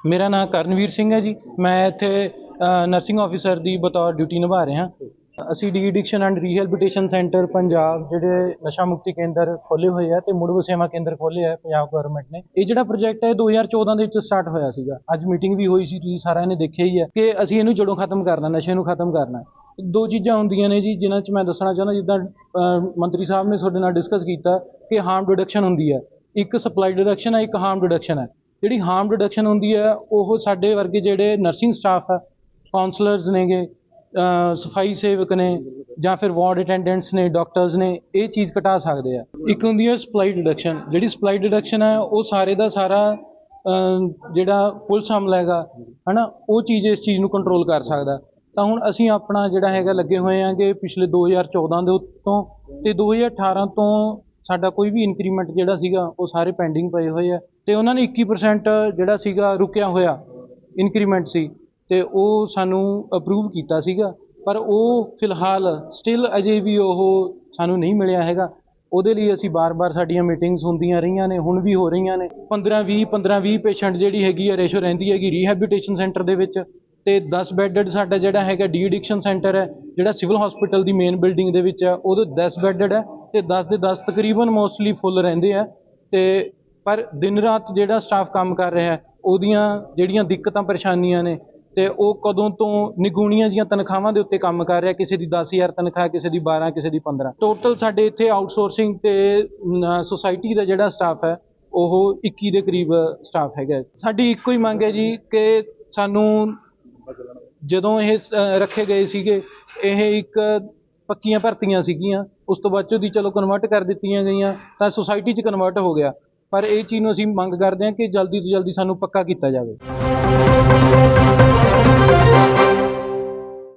ਮੇਰਾ ਨਾਮ ਕਰਨਵੀਰ ਸਿੰਘ ਹੈ ਜੀ। ਮੈਂ ਇੱਥੇ ਨਰਸਿੰਗ ਆਫੀਸਰ ਦੀ ਬਤੌਰ ਡਿਊਟੀ ਨਿਭਾ ਰਿਹਾ ਅਸੀਂ de addiction and rehabilitation centre Punjab, ਜਿਹੜੇ ਨਸ਼ਾ ਮੁਕਤੀ ਕੇਂਦਰ ਖੋਲੇ ਹੋਏ ਆ ਤੇ ਮੁੜ ਵਸੇਵਾ ਕੇਂਦਰ ਖੋਲੇ ਆ ਪੰਜਾਬ ਗਵਰਨਮੈਂਟ ਨੇ। ਇਹ ਜਿਹੜਾ ਪ੍ਰੋਜੈਕਟ ਹੈ, ਇਹ 2014 ਦੇ ਵਿੱਚ ਸਟਾਰਟ ਹੋਇਆ ਸੀਗਾ। ਅੱਜ ਮੀਟਿੰਗ ਵੀ ਹੋਈ ਸੀ, ਤੁਸੀਂ ਸਾਰਿਆਂ ਨੇ ਦੇਖਿਆ ਹੀ ਹੈ ਕਿ ਅਸੀਂ ਇਹਨੂੰ ਜੜੋਂ ਖਤਮ ਕਰਨਾ, ਨਸ਼ੇ ਨੂੰ ਖਤਮ ਕਰਨਾ। ਦੋ ਚੀਜ਼ਾਂ ਹੁੰਦੀਆਂ ਨੇ ਜੀ, ਜਿਨ੍ਹਾਂ 'ਚ ਮੈਂ ਦੱਸਣਾ ਚਾਹੁੰਦਾ, ਜਿੱਦਾਂ ਮੰਤਰੀ ਸਾਹਿਬ ਨੇ ਤੁਹਾਡੇ ਨਾਲ ਡਿਸਕਸ ਕੀਤਾ ਕਿ ਹਾਰਮ ਰਿਡਕਸ਼ਨ ਹੁੰਦੀ ਹੈ ਇੱਕ ਸਪਲਾਈ ਰਿਡਕਸ਼ਨ ਹੈ ਇੱਕ ਹਾਰਮ ਰਿਡਕਸ਼ਨ ਹੈ ਜਿਹੜੀ ਹਾਰਮ ਰਿਡਕਸ਼ਨ ਹੁੰਦੀ ਹੈ, ਉਹ ਸਾਡੇ ਵਰਗੇ ਜਿਹੜੇ ਨਰਸਿੰਗ ਸਟਾਫ ਆ ਕਾਉਂਸਲਰਸ ਨੇਗੇ ਸਫ਼ਾਈ ਸੇਵਕ ਨੇ ਜਾਂ ਫਿਰ ਵਾਰਡ ਅਟੈਂਡੈਂਟਸ ਨੇ ਡਾਕਟਰਸ ਨੇ, ਇਹ ਚੀਜ਼ ਘਟਾ ਸਕਦੇ ਆ। ਇੱਕ ਹੁੰਦੀ ਹੈ ਸਪਲਾਈ ਡਿਡਕਸ਼ਨ ਜਿਹੜੀ ਸਪਲਾਈ ਡਿਡਕਸ਼ਨ ਹੈ, ਉਹ ਸਾਰੇ ਦਾ ਸਾਰਾ ਜਿਹੜਾ ਪੁਲਿਸ ਹਮਲਾ ਹੈਗਾ ਹਨਾ, ਉਹ ਚੀਜ਼ ਇਸ ਚੀਜ਼ ਨੂੰ ਕੰਟਰੋਲ ਕਰ ਸਕਦਾ। ਤਾਂ ਹੁਣ ਅਸੀਂ ਆਪਣਾ ਜਿਹੜਾ ਹੈਗਾ ਲੱਗੇ ਹੋਏ ਆਂਗੇ ਪਿਛਲੇ 2014 ਦੇ ਉੱਤੋਂ ਤੇ 2018 ਤੋਂ ਸਾਡਾ ਕੋਈ ਵੀ ਇਨਕਰੀਮੈਂਟ ਜਿਹੜਾ ਸੀਗਾ, ਉਹ ਸਾਰੇ ਪੈਂਡਿੰਗ ਪਏ ਹੋਏ ਆ। ਤੇ ਉਹਨਾਂ ਨੇ 21% ਜਿਹੜਾ ਸੀਗਾ ਰੁਕਿਆ ਹੋਇਆ ਇਨਕਰੀਮੈਂਟ ਸੀ ਤੇ ਉਹ ਸਾਨੂੰ ਅਪਰੂਵ ਕੀਤਾ ਸੀਗਾ। ਪਰ ਉਹ ਫਿਲਹਾਲ ਸਟਿਲ ਅਜੇ ਵੀ ਉਹ ਸਾਨੂੰ ਨਹੀਂ ਮਿਲਿਆ ਹੈਗਾ। ਉਹਦੇ ਲਈ ਅਸੀਂ ਬਾਰ-ਬਾਰ ਸਾਡੀਆਂ ਮੀਟਿੰਗਸ ਹੁੰਦੀਆਂ ਰਹੀਆਂ ਨੇ, ਹੁਣ ਵੀ ਹੋ ਰਹੀਆਂ ਨੇ। 15-20 15-20 ਪੇਸ਼ੈਂਟ ਜਿਹੜੀ ਹੈਗੀ ਆ, ਰੇਸ਼ੋ ਰਹਿੰਦੀ ਹੈਗੀ ਰੀਹੈਬਿਲਿਟੇਸ਼ਨ ਸੈਂਟਰ ਦੇ ਵਿੱਚ ਤੇ 10 ਬੈੱਡਡ ਸਾਡਾ ਜਿਹੜਾ ਹੈਗਾ ਡੀ ਐਡਿਕਸ਼ਨ ਸੈਂਟਰ ਹੈ, ਜਿਹੜਾ ਸਿਵਲ ਹਸਪੀਟਲ ਦੀ ਮੇਨ ਬਿਲਡਿੰਗ ਦੇ ਵਿੱਚ ਹੈ ਉਹਦੇ 10 ਬੈੱਡਡ ਹੈ ਤੇ 10 ਦੇ 10 ਤਕਰੀਬਨ ਮੋਸਟਲੀ ਫੁੱਲ ਰਹਿੰਦੇ ਆ। ਤੇ ਪਰ ਦਿਨ ਰਾਤ ਜਿਹੜਾ ਸਟਾਫ ਕੰਮ ਕਰ ਰਿਹਾ ਉਹਦੀਆਂ ਜਿਹੜੀਆਂ ਦਿੱਕਤਾਂ ਪਰੇਸ਼ਾਨੀਆਂ ਨੇ ਤੇ ਉਹ ਕਦੋਂ ਤੋਂ ਨਿਗੂਣੀਆਂ ਜੀਆਂ ਤਨਖਾਹਾਂ ਦੇ ਉੱਤੇ ਕੰਮ ਕਰ ਰਿਹਾ ਕਿਸੇ ਦੀ 10000 ਤਨਖਾਹ ਕਿਸੇ ਦੀ 12 ਕਿਸੇ ਦੀ 15 ਟੋਟਲ ਸਾਡੇ ਇੱਥੇ ਆਊਟਸੋਰਸਿੰਗ ਤੇ ਸੁਸਾਇਟੀ ਦਾ ਜਿਹੜਾ ਸਟਾਫ ਹੈ ਉਹ 21 ਦੇ ਕਰੀਬ ਸਟਾਫ ਹੈਗਾ। ਸਾਡੀ ਇੱਕੋ ਹੀ ਮੰਗ ਹੈ ਜੀ ਕਿ ਸਾਨੂੰ ਜਦੋਂ ਇਹ ਅ, ਰੱਖੇ ਗਏ ਸੀਗੇ ਇਹ ਇੱਕ ਪੱਕੀਆਂ ਭਰਤੀਆਂ ਸੀਗੀਆਂ ਉਸ ਤੋਂ ਬਾਅਦ 'ਚੋਂ ਦੀ ਚਲੋ ਕਨਵਰਟ ਕਰ ਦਿੱਤੀਆਂ ਗਈਆਂ ਤਾਂ ਸੁਸਾਇਟੀ 'ਚ ਕਨਵਰਟ ਹੋ ਗਿਆ। ਪਰ ਇਹ ਚੀਜ਼ ਨੂੰ ਅਸੀਂ ਮੰਗ ਕਰਦੇ ਹਾਂ ਕਿ ਜਲਦੀ ਤੋਂ ਜਲਦੀ ਸਾਨੂੰ ਪੱਕਾ ਕੀਤਾ ਜਾਵੇ।